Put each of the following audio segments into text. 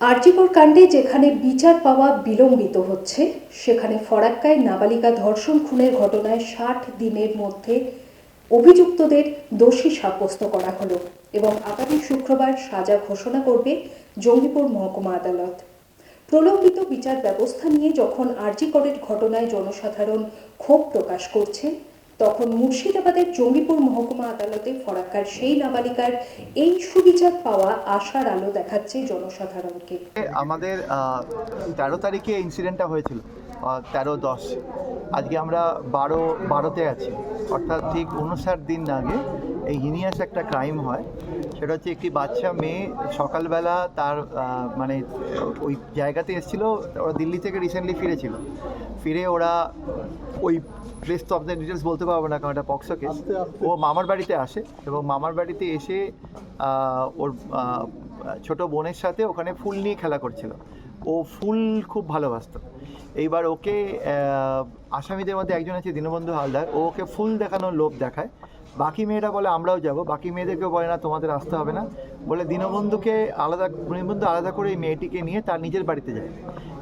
আরজিকর কাণ্ডে যেখানে বিচার পাওয়া বিলম্বিত হচ্ছে, সেখানে ফরাক্কায় নাবালিকা ধর্ষণ খুনের ঘটনায় ষাট দিনের মধ্যে অভিযুক্তদের দোষী সাব্যস্ত করা হলো এবং আগামী শুক্রবার সাজা ঘোষণা করবে জঙ্গিপুর মহকুমা আদালত। প্রলম্বিত বিচার ব্যবস্থা নিয়ে যখন আরজিকরের ঘটনায় জনসাধারণ ক্ষোভ প্রকাশ করছে তখন মুর্শিদাবাদের জঙ্গিপুর মহকুমা আদালতে ফরাক্কার সেই নাবালিকার এই সুবিচার পাওয়া আশার আলো দেখাচ্ছে জনসাধারণকে। আমাদের তেরো তারিখে ইনসিডেন্টটা হয়েছিল তেরো দশ। আজকে আমরা বারো, বারোতে আছি। অর্থাৎ ঠিক উনষাট দিন আগে এই হিনিয়াস একটা ক্রাইম হয়। সেটা হচ্ছে একটি বাচ্চা মেয়ে সকালবেলা তার মানে ওই জায়গাতে এসেছিল, ওরা দিল্লি থেকে রিসেন্টলি ফিরেছিল। ফিরে ওরা ওই প্লেস তো আপনাদের ডিটেলস বলতে পারব না কারণ এটা পক্সো কেস ও মামার বাড়িতে আসে এবং মামার বাড়িতে এসে ওর ছোট বোনের সাথে ওখানে ফুল নিয়ে খেলা করছিল। ও ফুল খুব ভালোবাসত। এইবার ওকে আসামিদের মধ্যে একজন আছে দীনবন্ধু হালদার। ও ওকে ফুল দেখানোর লোভ দেখায়। বাকি মেয়েরা বলে, আমরাও যাব। বাকি মেয়েদেরকেও বলে, না, তোমাদের আসতে হবে না। বলে দীনবন্ধুকে আলাদা, দীনবন্ধু আলাদা করে এই মেয়েটিকে নিয়ে তার নিজের বাড়িতে যায়।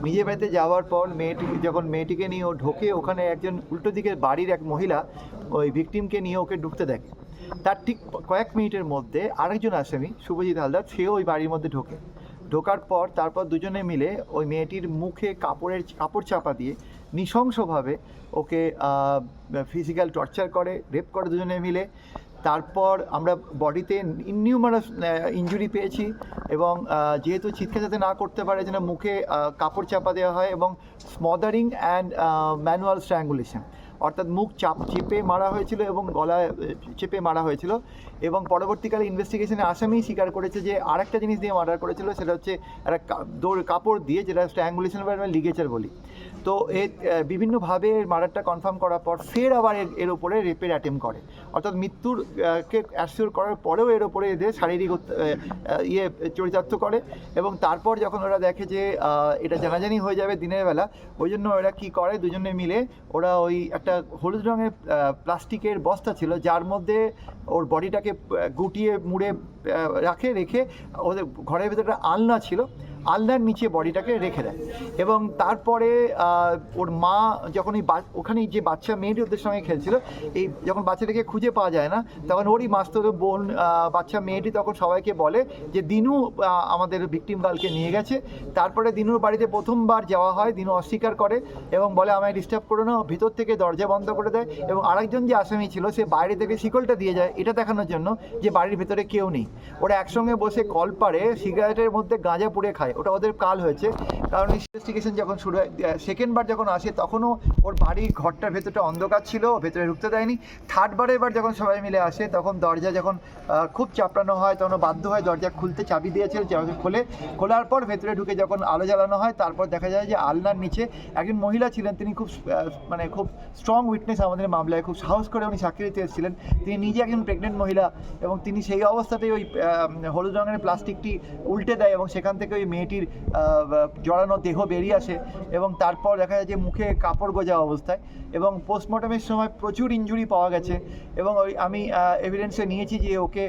নিজের বাড়িতে যাওয়ার পর মেয়েটি যখন মেয়েটিকে নিয়ে ও ঢোকে, ওখানে একজন উল্টো দিকের বাড়ির এক মহিলা ওই ভিকটিমকে নিয়ে ওকে ঢুকতে দেখে। তার ঠিক কয়েক মিনিটের মধ্যে আরেকজন আসামি, শুভজিৎ হালদার, সেও ওই বাড়ির মধ্যে ঢোকে। ঢোকার পর তারপর দুজনে মিলে ওই মেয়েটির মুখে কাপড়ের কাপড় চাপা দিয়ে নৃশংসভাবে ওকে ফিজিক্যাল টর্চার করে রেপ করে দুজনে মিলে। তারপর আমরা বডিতে ইননিউমারাস ইঞ্জুরি পেয়েছি এবং যেহেতু চিৎকার যাতে না করতে পারে, যেন মুখে কাপড় চাপা দেওয়া হয় এবং স্মদারিং অ্যান্ড ম্যানুয়াল স্ট্র্যাঙ্গুলেশন অর্থাৎ মুখ চাপ, চেপে মারা হয়েছিল এবং গলায় চেপে মারা হয়েছিল। এবং পরবর্তীকালে ইনভেস্টিগেশনে আসামি স্বীকার করেছে যে আরেকটা জিনিস দিয়ে মার্ডার করেছিল, সেটা হচ্ছে একটা দৌড়, কাপড় দিয়ে যেটা স্ট্র্যাঙ্গুলেশন বা লিগেচার বলি। তো এ বিভিন্নভাবে মার্ডারটা কনফার্ম করার পর ফের আবার এর উপরে রেপের অ্যাটেম্প করে। অর্থাৎ মৃত্যুর কে অ্যাসিওর করার পরেও এর ওপরে এদের শারীরিক ইয়ে চরিতার্থ করে। এবং তারপর যখন ওরা দেখে যে এটা জানাজানি হয়ে যাবে দিনের বেলা, ওই জন্য ওরা কী করে, দুজনে মিলে ওরা ওই একটা হলুদ রঙের প্লাস্টিকের বস্তা ছিল, যার মধ্যে ওর বডিটাকে গুটিয়ে, মুড়ে রাখে, রেখে ওদের ঘরের ভেতরে একটা আলনা ছিল। আলনার নিচে বডিটাকে রেখে দেয়। এবং তারপরে ওর মা যখন এই ওখানে যে বাচ্চা, মেয়েটি ওদের সঙ্গে খেলছিল, এই যখন বাচ্চাটাকে খুঁজে পাওয়া যায় না, তখন ওরই মাস্ত বোন বাচ্চা মেয়েটি তখন সবাইকে বলে যে, দিনু আমাদের ভিকটিম গার্লকে নিয়ে গেছে। তারপরে দিনুর বাড়িতে প্রথমবার যাওয়া হয়, দিনু অস্বীকার করে এবং বলে, আমায় ডিস্টার্ব করো না ভিতর থেকে দরজা বন্ধ করে দেয়। এবং আরেকজন যে আসামি ছিল, সে বাইরে থেকে শিকলটা দিয়ে যায়, এটা দেখানোর জন্য যে, বাড়ির ভেতরে কেউ নেই। ওরা একসঙ্গে বসে কল পারে সিগারেটের মধ্যে গাঁজা পুড়ে খায়। ওটা ওদের কাল হয়েছে। কারণ ইনভেস্টিগেশন যখন শুরু হয় সেকেন্ড বার যখন আসে, তখনও ওর বাড়ির ঘরটার ভেতরটা অন্ধকার ছিল ভেতরে ঢুকতে দেয়নি। থার্ড বারে এবার যখন সবাই মিলে আসে, তখন দরজা যখন খুব চাপড়ানো হয়, তখন বাধ্য হয় দরজা খুলতে চাবি দিয়েছিল চাবি খোলে। খোলার পর ভেতরে ঢুকে যখন আলো জ্বালানো হয়, তারপর দেখা যায় যে আলনার নিচে একজন মহিলা ছিলেন, তিনি খুব মানে খুব স্ট্রং উইটনেস আমাদের মামলায়, খুব সাহস করে উনি সাক্ষী দিতে এসেছিলেন। তিনি নিজে একজন প্রেগনেন্ট মহিলা এবং তিনি সেই অবস্থাতেই ওই হলুদ রঙের প্লাস্টিকটি উল্টে দেয় এবং সেখান থেকে ওই মেয়েটির জড়ানো দেহ বেরিয়ে আসে এবং তারপর দেখা যায় যে মুখে কাপড় গোজা অবস্থায় এবং পোস্টমর্টমের সময় প্রচুর ইঞ্জুরি পাওয়া গেছে এবং ওই আমি এভিডেন্সে নিয়েছি যে ওকে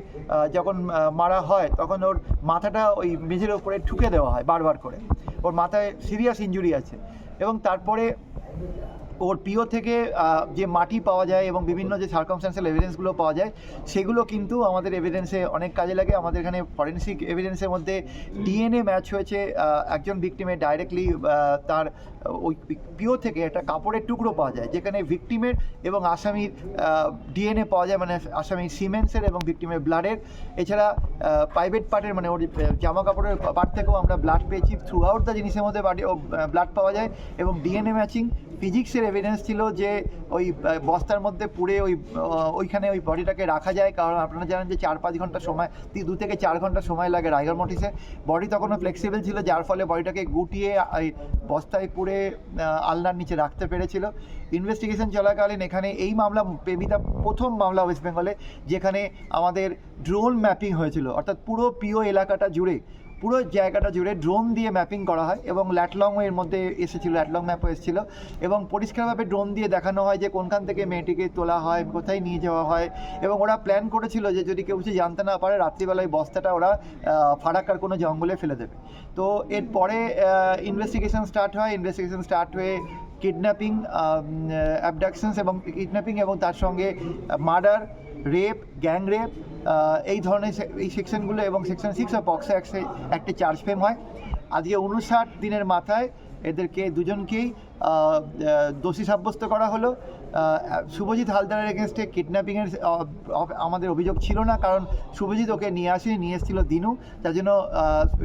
যখন মারা হয় তখন ওর মাথাটা ওই মেঝের ওপরে ঠুকে দেওয়া হয় বারবার করে। ওর মাথায় সিরিয়াস ইঞ্জুরি আছে এবং তারপরে ওর পিও থেকে যে মাটি পাওয়া যায় এবং বিভিন্ন যে সার্কামস্টান্সিয়াল এভিডেন্সগুলো পাওয়া যায়, সেগুলো কিন্তু আমাদের এভিডেন্সে অনেক কাজে লাগে। আমাদের এখানে ফরেন্সিক এভিডেন্সের মধ্যে ডিএনএ ম্যাচ হয়েছে একজন ভিকটিমের ডাইরেক্টলি তার ওই পিও থেকে একটা কাপড়ের টুকরো পাওয়া যায়, যেখানে ভিকটিমের এবং আসামির ডিএনএ পাওয়া যায় মানে আসামির সিমেন্সের এবং ভিকটিমের ব্লাডের এছাড়া প্রাইভেট পার্টের মানে ওর জামা কাপড়ের পার্ট থেকেও আমরা ব্লাড পেয়েছি। থ্রু আউট দ্য জিনিসের মধ্যে ব্লাড পাওয়া যায় এবং ডিএনএ ম্যাচিং ফিজিক্সের এভিডেন্স ছিল যে ওই বস্তার মধ্যে পুড়ে ওই ওইখানে ওই বডিটাকে রাখা যায়। কারণ আপনারা জানেন যে চার পাঁচ ঘণ্টা সময় দু থেকে চার ঘণ্টা সময় লাগে রাইগার মোটিসে। বডি তখনও ফ্লেক্সিবল ছিল, যার ফলে বডিটাকে গুটিয়ে বস্তায় পুড়ে আলনার নিচে রাখতে পেরেছিল। ইনভেস্টিগেশন চলাকালীন এখানে এই মামলা, পেবিতা প্রথম মামলা ওয়েস্ট বেঙ্গলে যেখানে আমাদের ড্রোন ম্যাপিং হয়েছিল। অর্থাৎ পুরো পিও এলাকাটা জুড়ে পুরো জায়গাটা জুড়ে ড্রোন দিয়ে ম্যাপিং করা হয় এবং ল্যাটলং এর মধ্যে এসেছিল ল্যাটলং ম্যাপও এসেছিল এবং পরিষ্কারভাবে ড্রোন দিয়ে দেখানো হয় যে কোনখান থেকে মেয়েটিকে তোলা হয়, কোথায় নিয়ে যাওয়া হয় এবং ওরা প্ল্যান করেছিল যে যদি কেউ কিছু জানতে না পারে, রাত্রিবেলায় বস্তাটা ওরা ফারাক্কার কোনো জঙ্গলে ফেলে দেবে। তো এরপরে ইনভেস্টিগেশন স্টার্ট হয়। ইনভেস্টিগেশন স্টার্ট হয়ে কিডন্যাপিং অ্যাবডাকশনস এবং কিডন্যাপিং এবং তার সঙ্গে মার্ডার রেপ গ্যাং রেপ এই ধরনের এই সেকশনগুলো এবং সেকশন সিক্স অফ বক্সে অ্যাক্টে একটি চার্জ ফ্রেম হয়। আজকে উনষাট দিনের মাথায় এদেরকে দুজনকেই দোষী সাব্যস্ত করা হলো। শুভজিৎ হালদারের এগেনস্টে কিডন্যাপিংয়ের আমাদের অভিযোগ ছিল না, কারণ শুভজিৎ ওকে নিয়ে আসেনি, নিয়ে এসেছিল দিনু। তার জন্য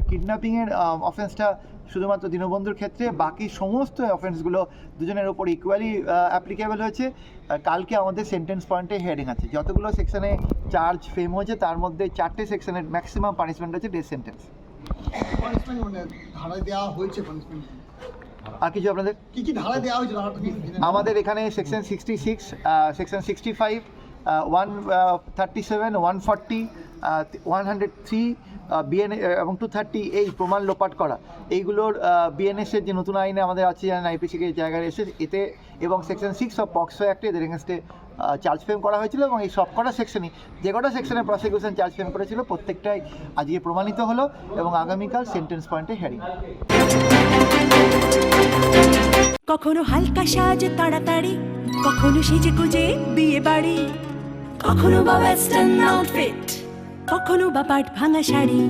কিডন্যাপিংয়ের অফেন্সটা শুধুমাত্র দীনবন্ধুর ক্ষেত্রে, বাকি সমস্ত অফেন্সগুলো দুজনের ওপর ইকুয়ালি অ্যাপ্লিকেবল হয়েছে। কালকে আমাদের সেন্টেন্স পয়েন্টে হেয়ারিং আছে। যতগুলো সেকশনে চার্জ ফেম হয়েছে, তার মধ্যে চারটে সেকশনের ম্যাক্সিমাম পানিশমেন্ট আছে ডেথ সেন্টেন্স পানিশমেন্ট মানে ধারায় দেওয়া হয়েছে পানিশমেন্ট আর কিছু আপনাদের? কি কি ধারা দেওয়া হয়েছে ধারাটা কি জেনে নেন? আমাদের এখানে section sixty six section sixty five one thirty seven one forty one hundred three BN এবং টু থার্টি এই প্রমাণ লোপাট করা। এইগুলোর বিএনএসের যে নতুন আইনে আমাদের আছে জানেন আইপিসিকে জায়গায় এসে এতে এবং সেকশন সিক্স অফ পক্সো অ্যাক্টে এদের এগেনস্টে চার্জ ফ্রেম করা হয়েছিল এবং এই সব কটা সেকশনই যে কটা সেকশনে প্রসিকিউশন চার্জ ফ্রেম করেছিল প্রত্যেকটাই আজকে প্রমাণিত হলো এবং আগামীকাল সেন্টেন্স পয়েন্টে হেয়ারিং কখনো হালকা সাজ তাড়াতাড়ি কখনো সেজে গুজে বিয়ে বাড়ি। কখনো বা ওয়েস্টার্ন আউটফিট কখনো বা পাট ভাঙা শাড়ি।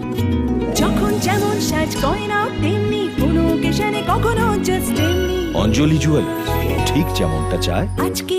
যখন যেমন সাজ গয়না তেমনি কোনো ওকেশনে কখনো জাস্ট তেমনি। অঞ্জলি জুয়েলার্স ঠিক যেমনটা চায়। আজকে